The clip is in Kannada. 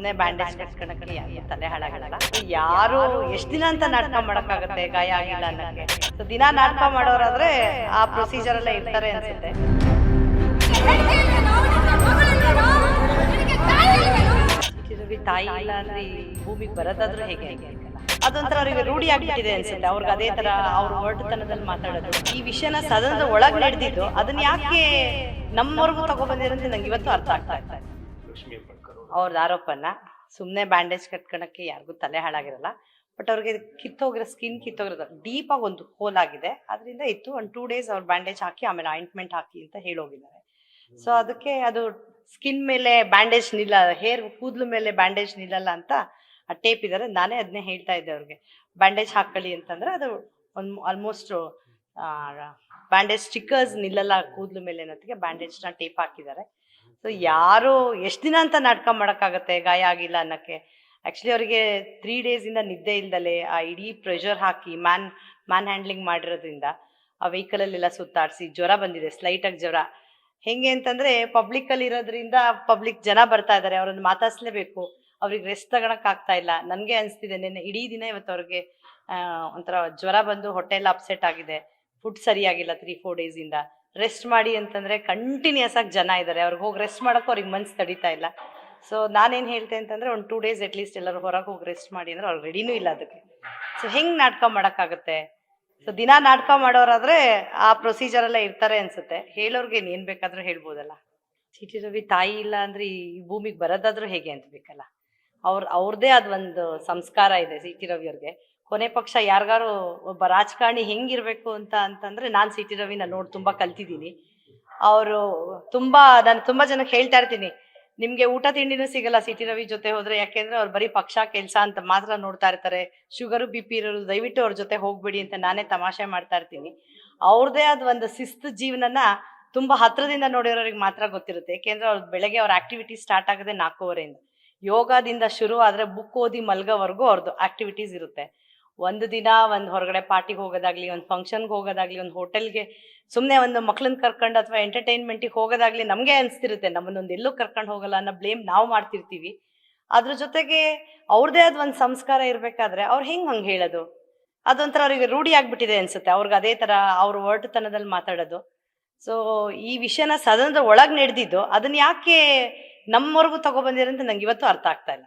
ಸುಮ್ಮನೆ ಬ್ಯಾಂಡೇಜ್ ಕಟ್ಕೊಳಕ್ಕೆ ಯಾರು ತಲೆ ಹಾಳಾಗಲ್ಲ. ಯಾರು ಎಷ್ಟು ದಿನ ಅಂತ ನಾಟಕ ಮಾಡೋಕ್ಕಾಗುತ್ತೆ? ಗಾಯ ಆಗಿಲ್ಲ ನನಗೆ ಸೊ ದಿನ ನಾಟಕ ಮಾಡೋರಾದ್ರೆ ಆ ಪ್ರೊಸೀಜರ್ ಎಲ್ಲ ಇರ್ತಾರೆ ಅನ್ಸುತ್ತೆ. ತಾಯಿ ಇಲ್ಲ ಅಂದ್ರೆ ಭೂಮಿಗೆ ಬರೋದಾದ್ರೂ ಹೇಗೆ ಅದೊಂಥರ ಅವರಿಗೆ ರೂಢಿ ಆಗ್ಬಿಟ್ಟಿದೆ ಅನ್ಸುತ್ತೆ. ಅವ್ರಿಗೆ ಅದೇ ತರ ಅವ್ರ ಒರಟುತನದಲ್ಲಿ ಮಾತಾಡೋದು. ಈ ವಿಷಯನ ಸದನದ ಒಳಗ್ ನಡೆದಿದ್ದು ಅದನ್ನ ಯಾಕೆ ನಮ್ಮವರೆಗೂ ತಗೊಬಂದಿರಂತ ನಂಗೆ ಇವತ್ತು ಅರ್ಥ ಆಗ್ತಾ ಇದೆ ಅವ್ರದ್ದು ಆರೋಪನ ಸುಮ್ಮನೆ ಬ್ಯಾಂಡೇಜ್ ಕಟ್ಕೊಳಕ್ಕೆ ಯಾರಿಗೂ ತಲೆ ಹಾಳಾಗಿರಲ್ಲ. ಬಟ್ ಅವ್ರಿಗೆ ಕಿತ್ತೋಗಿರೋ ಸ್ಕಿನ್ ಕಿತ್ತೋಗಿರೋದು ಡೀಪ್ ಆಗಿ ಒಂದು ಹೋಲ್ ಆಗಿದೆ. ಅದರಿಂದ ಇತ್ತು. ಒಂದು ಟೂ ಡೇಸ್ ಅವ್ರು ಬ್ಯಾಂಡೇಜ್ ಹಾಕಿ ಆಮೇಲೆ ಆಯಿಂಟ್ಮೆಂಟ್ ಹಾಕಿ ಅಂತ ಹೇಳೋಗಿದ್ದಾರೆ. ಸೊ ಅದಕ್ಕೆ ಅದು ಸ್ಕಿನ್ ಮೇಲೆ ಬ್ಯಾಂಡೇಜ್ ನಿಲ್ಲ ಹೇರ್ ಕೂದಲು ಮೇಲೆ ಬ್ಯಾಂಡೇಜ್ ನಿಲ್ಲಲ್ಲ ಅಂತ ಆ ಟೇಪ್ ಇದ್ದಾರೆ ನಾನೇ ಅದನ್ನೇ ಹೇಳ್ತಾ ಇದ್ದೆ ಅವ್ರಿಗೆ. ಬ್ಯಾಂಡೇಜ್ ಹಾಕೊಳ್ಳಿ ಅಂತಂದ್ರೆ ಅದು ಒಂದು ಆಲ್ಮೋಸ್ಟ್ ಬ್ಯಾಂಡೇಜ್ ಸ್ಟಿಕ್ಕರ್ಸ್ ನಿಲ್ಲಲ್ಲ ಕೂದಲು ಮೇಲೆ ಅನ್ನೋದಕ್ಕೆ ಬ್ಯಾಂಡೇಜ್ನ ಟೇಪ್ ಹಾಕಿದ್ದಾರೆ. ಸೊ ಯಾರು ಎಷ್ಟು ದಿನ ಅಂತ ನಾಟಕ ಮಾಡೋಕ್ಕಾಗತ್ತೆ? ಗಾಯ ಆಗಿಲ್ಲ ಅನ್ನಕ್ಕೆ. ಆ್ಯಕ್ಚುಲಿ ಅವರಿಗೆ ತ್ರೀ ಡೇಸಿಂದ ನಿದ್ದೆ ಇಲ್ದಲೆ, ಆ ಇಡೀ ಪ್ರೆಷರ್ ಹಾಕಿ ಮ್ಯಾನ್ ಮ್ಯಾನ್ ಹ್ಯಾಂಡ್ಲಿಂಗ್ ಮಾಡಿರೋದ್ರಿಂದ, ಆ ವೆಹಿಕಲಲ್ಲೆಲ್ಲ ಸುತ್ತಾಡಿಸಿ, ಜ್ವರ ಬಂದಿದೆ ಸ್ಲೈಟಾಗಿ ಜ್ವರ. ಹೆಂಗೆ ಅಂತಂದ್ರೆ ಪಬ್ಲಿಕ್ ಅಲ್ಲಿ ಇರೋದ್ರಿಂದ ಪಬ್ಲಿಕ್ ಜನ ಬರ್ತಾ ಇದ್ದಾರೆ ಅವರನ್ನು ಮಾತಾಡಿಸ್ಲೇಬೇಕು. ಅವ್ರಿಗೆ ರೆಸ್ಟ್ ತಗೊಳಕ್ಕಾಗ್ತಾ ಇಲ್ಲ. ನನಗೆ ಅನಿಸ್ತಿದೆ, ನಿನ್ನೆ ಇಡೀ ದಿನ ಇವತ್ತು ಅವ್ರಿಗೆ ಒಂಥರ ಜ್ವರ ಬಂದು ಹೊಟ್ಟೆ ಎಲ್ಲ ಅಪ್ಸೆಟ್ ಆಗಿದೆ. ಫುಡ್ ಸರಿಯಾಗಿಲ್ಲ ತ್ರೀ ಫೋರ್ ಡೇಸಿಂದ ರೆಸ್ಟ್ ಮಾಡಿ ಅಂತಂದ್ರೆ ಕಂಟಿನ್ಯೂಸ್ ಆಗಿ ಜನ ಇದ್ದಾರೆ ಅವ್ರಿಗೆ ಹೋಗಿ ರೆಸ್ಟ್ ಮಾಡೋಕ್ಕೂ ಅವ್ರಿಗೆ ಮನ್ಸು ತಡೀತಾ ಇಲ್ಲ. ಸೊ ನಾನೇನು ಹೇಳ್ತೆ ಅಂತಂದ್ರೆ ಒಂದು ಟೂ ಡೇಸ್ ಅಟ್ಲೀಸ್ಟ್ ಎಲ್ಲರೂ ಹೊರಗೆ ಹೋಗಿ ರೆಸ್ಟ್ ಮಾಡಿ ಅಂದ್ರೆ ಅವ್ರು ರೆಡಿನೂ ಇಲ್ಲ ಅದಕ್ಕೆ. ಸೊ ಹೆಂಗ್ ನಾಟಕ ಮಾಡೋಕ್ಕಾಗುತ್ತೆ? ಸೊ ದಿನ ನಾಟಕ ಮಾಡೋರಾದ್ರೆ ಆ ಪ್ರೊಸೀಜರ್ ಎಲ್ಲ ಇರ್ತಾರೆ ಅನ್ಸುತ್ತೆ. ಹೇಳೋರ್ಗೆ ಏನು ಬೇಕಾದರೂ ಹೇಳ್ಬೋದಲ್ಲ. ಟಿ ರವಿ ತಾಯಿ ಇಲ್ಲ ಅಂದ್ರೆ ಈ ಭೂಮಿಗೆ ಬರೋದಾದ್ರೂ ಹೇಗೆ ಅಂತ ಬೇಕಲ್ಲ. ಅವ್ರ ಅವ್ರದ್ದೇ ಆದ ಒಂದು ಸಂಸ್ಕಾರ ಇದೆ ಸಿ ಟಿ ರವಿ ಅವ್ರಿಗೆ. ಕೊನೆ ಪಕ್ಷ ಯಾರಿಗಾರು ಒಬ್ಬ ರಾಜಕಾರಣಿ ಹೆಂಗಿರ್ಬೇಕು ಅಂತ ಅಂತಂದ್ರೆ ನಾನು ಸಿ ಟಿ ರವಿನ ನೋಡಿ ತುಂಬಾ ಕಲ್ತಿದ್ದೀನಿ. ಅವರು ತುಂಬಾ, ನಾನು ತುಂಬಾ ಜನಕ್ಕೆ ಹೇಳ್ತಾ ಇರ್ತೀನಿ. ನಿಮ್ಗೆ ಊಟ ತಿಂಡಿನೂ ಸಿಗಲ್ಲ ಸಿ ಟಿ ರವಿ ಜೊತೆ ಹೋದ್ರೆ, ಯಾಕೆಂದ್ರೆ ಅವ್ರು ಬರೀ ಪಕ್ಷ ಕೆಲಸ ಅಂತ ಮಾತ್ರ ನೋಡ್ತಾ ಇರ್ತಾರೆ. ಶುಗರು, ಬಿ ಪಿ ಇರೋರು ದಯವಿಟ್ಟು ಅವ್ರ ಜೊತೆ ಹೋಗ್ಬೇಡಿ ಅಂತ ನಾನೇ ತಮಾಷೆ ಮಾಡ್ತಾ ಇರ್ತೀನಿ. ಅವ್ರದೇ ಆದ ಒಂದು ಶಿಸ್ತು ಜೀವನನ ತುಂಬಾ ಹತ್ರದಿಂದ ನೋಡಿರೋರಿಗೆ ಮಾತ್ರ ಗೊತ್ತಿರುತ್ತೆ. ಯಾಕೆಂದ್ರೆ ಅವ್ರ ಬೆಳಗ್ಗೆ ಅವ್ರ ಆಕ್ಟಿವಿಟಿ ಸ್ಟಾರ್ಟ್ ಆಗದೆ ನಾಲ್ಕೂವರೆಯಿಂದ ಯೋಗದಿಂದ ಶುರು ಆದ್ರೆ ಬುಕ್ ಓದಿ ಮಲ್ಗೋವರೆಗೂ ಅವ್ರದ್ದು ಆಕ್ಟಿವಿಟೀಸ್ ಇರುತ್ತೆ. ಒಂದು ದಿನ ಒಂದು ಹೊರಗಡೆ ಪಾರ್ಟಿಗೆ ಹೋಗೋದಾಗ್ಲಿ, ಒಂದು ಫಂಕ್ಷನ್ಗೆ ಹೋಗೋದಾಗ್ಲಿ, ಒಂದು ಹೋಟೆಲ್ಗೆ ಸುಮ್ಮನೆ ಒಂದು ಮಕ್ಳನ್ನ ಕರ್ಕೊಂಡು ಅಥವಾ ಎಂಟರ್ಟೈನ್ಮೆಂಟಿಗೆ ಹೋಗೋದಾಗ್ಲಿ ನಮಗೆ ಅನಿಸ್ತಿರುತ್ತೆ, ನಮ್ಮನ್ನೊಂದು ಎಲ್ಲೂ ಕರ್ಕೊಂಡು ಹೋಗಲ್ಲ ಅನ್ನೋ ಬ್ಲೇಮ್ ನಾವು ಮಾಡ್ತಿರ್ತೀವಿ. ಅದ್ರ ಜೊತೆಗೆ ಅವ್ರದೇ ಆದ ಒಂದು ಸಂಸ್ಕಾರ ಇರಬೇಕಾದ್ರೆ ಅವ್ರು ಹೆಂಗೆ ಹಂಗೆ ಹೇಳೋದು? ಅದೊಂಥರ ಅವ್ರಿಗೆ ರೂಢಿ ಆಗ್ಬಿಟ್ಟಿದೆ ಅನ್ಸುತ್ತೆ, ಅವ್ರಿಗೆ ಅದೇ ತರ ಅವ್ರ ಒರಟುತನದಲ್ಲಿ ಮಾತಾಡೋದು. ಸೊ ಈ ವಿಷಯನ ಸದನದ ಒಳಗೆ ನಡೆದಿದ್ದು ಅದನ್ನ ಯಾಕೆ ನಮ್ಮವರೆಗೂ ತಗೊಬಂದಿರಂತ ನಂಗೆ ಇವತ್ತು ಅರ್ಥ ಆಗ್ತಾ ಇಲ್ಲ.